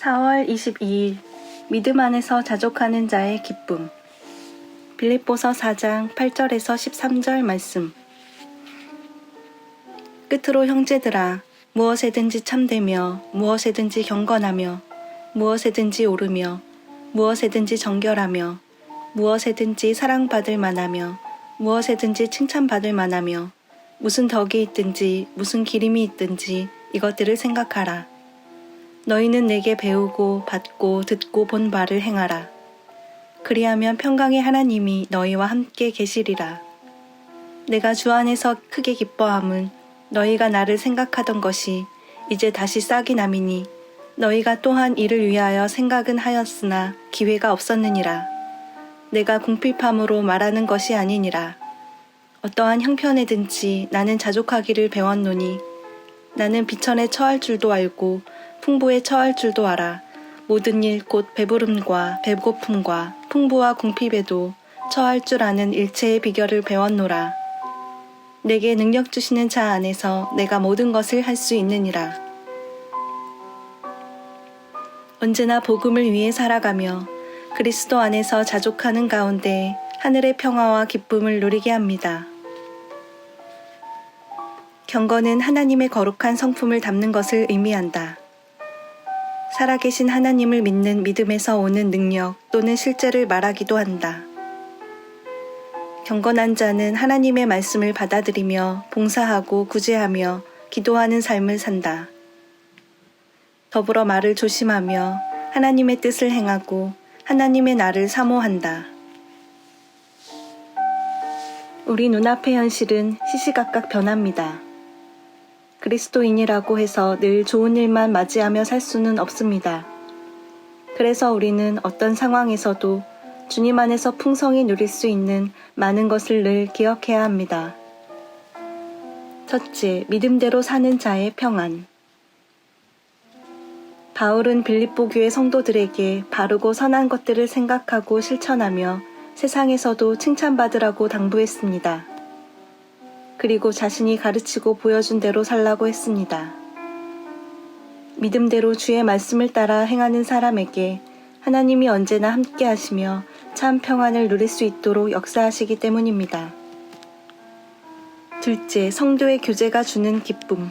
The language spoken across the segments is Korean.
4월 22일 믿음 안에서 자족하는 자의 기쁨 빌립보서 4장 8절에서 13절 말씀 끝으로 형제들아 무엇에든지 참되며 무엇에든지 경건하며 무엇에든지 오르며 무엇에든지 정결하며 무엇에든지 사랑받을 만하며 무엇에든지 칭찬받을 만하며 무슨 덕이 있든지 무슨 기림이 있든지 이것들을 생각하라. 너희는 내게 배우고 받고 듣고 본 바를 행하라. 그리하면 평강의 하나님이 너희와 함께 계시리라. 내가 주 안에서 크게 기뻐함은 너희가 나를 생각하던 것이 이제 다시 싹이 남이니 너희가 또한 이를 위하여 생각은 하였으나 기회가 없었느니라. 내가 궁핍함으로 말하는 것이 아니니라. 어떠한 형편에든지 나는 자족하기를 배웠노니 나는 비천에 처할 줄도 알고 풍부에 처할 줄도 알아. 모든 일 곧 배부름과 배고픔과 풍부와 궁핍에도 처할 줄 아는 일체의 비결을 배웠노라. 내게 능력 주시는 자 안에서 내가 모든 것을 할 수 있느니라. 언제나 복음을 위해 살아가며 그리스도 안에서 자족하는 가운데 하늘의 평화와 기쁨을 누리게 합니다. 경건은 하나님의 거룩한 성품을 담는 것을 의미한다. 살아계신 하나님을 믿는 믿음에서 오는 능력 또는 실제를 말하기도 한다. 경건한 자는 하나님의 말씀을 받아들이며 봉사하고 구제하며 기도하는 삶을 산다. 더불어 말을 조심하며 하나님의 뜻을 행하고 하나님의 나를 사모한다. 우리 눈앞의 현실은 시시각각 변합니다. 그리스도인이라고 해서 늘 좋은 일만 맞이하며 살 수는 없습니다. 그래서 우리는 어떤 상황에서도 주님 안에서 풍성히 누릴 수 있는 많은 것을 늘 기억해야 합니다. 첫째, 믿음대로 사는 자의 평안. 바울은 빌립보 교회 성도들에게 바르고 선한 것들을 생각하고 실천하며 세상에서도 칭찬받으라고 당부했습니다. 그리고 자신이 가르치고 보여준 대로 살라고 했습니다. 믿음대로 주의 말씀을 따라 행하는 사람에게 하나님이 언제나 함께 하시며 참 평안을 누릴 수 있도록 역사하시기 때문입니다. 둘째, 성도의 교제가 주는 기쁨.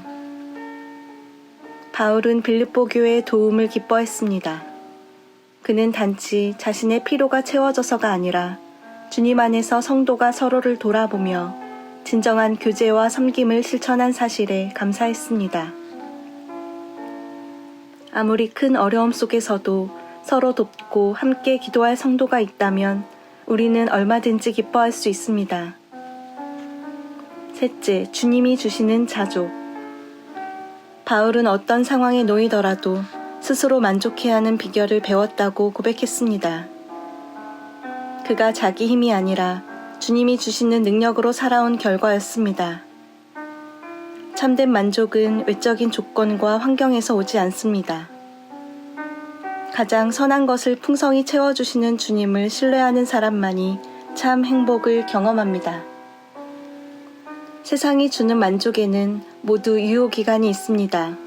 바울은 빌립보 교회의 도움을 기뻐했습니다. 그는 단지 자신의 피로가 채워져서가 아니라 주님 안에서 성도가 서로를 돌아보며 진정한 교제와 섬김을 실천한 사실에 감사했습니다. 아무리 큰 어려움 속에서도 서로 돕고 함께 기도할 성도가 있다면 우리는 얼마든지 기뻐할 수 있습니다. 셋째, 주님이 주시는 자족. 바울은 어떤 상황에 놓이더라도 스스로 만족해야 하는 비결을 배웠다고 고백했습니다. 그가 자기 힘이 아니라 주님이 주시는 능력으로 살아온 결과였습니다. 참된 만족은 외적인 조건과 환경에서 오지 않습니다. 가장 선한 것을 풍성히 채워주시는 주님을 신뢰하는 사람만이 참 행복을 경험합니다. 세상이 주는 만족에는 모두 유효기간이 있습니다.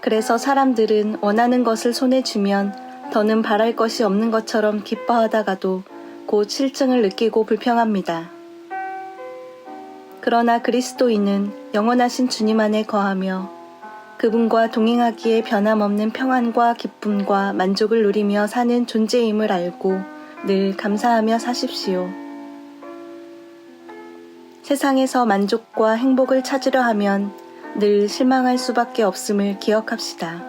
그래서 사람들은 원하는 것을 손에 쥐면 더는 바랄 것이 없는 것처럼 기뻐하다가도 곧 실증을 느끼고 불평합니다. 그러나 그리스도인은 영원하신 주님 안에 거하며 그분과 동행하기에 변함없는 평안과 기쁨과 만족을 누리며 사는 존재임을 알고 늘 감사하며 사십시오. 세상에서 만족과 행복을 찾으려 하면 늘 실망할 수밖에 없음을 기억합시다.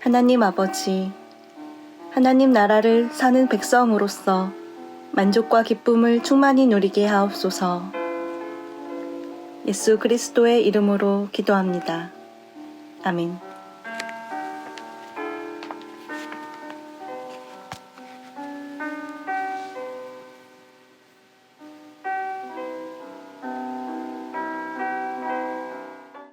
하나님 아버지, 하나님 나라를 사는 백성으로서 만족과 기쁨을 충만히 누리게 하옵소서. 예수 그리스도의 이름으로 기도합니다. 아멘.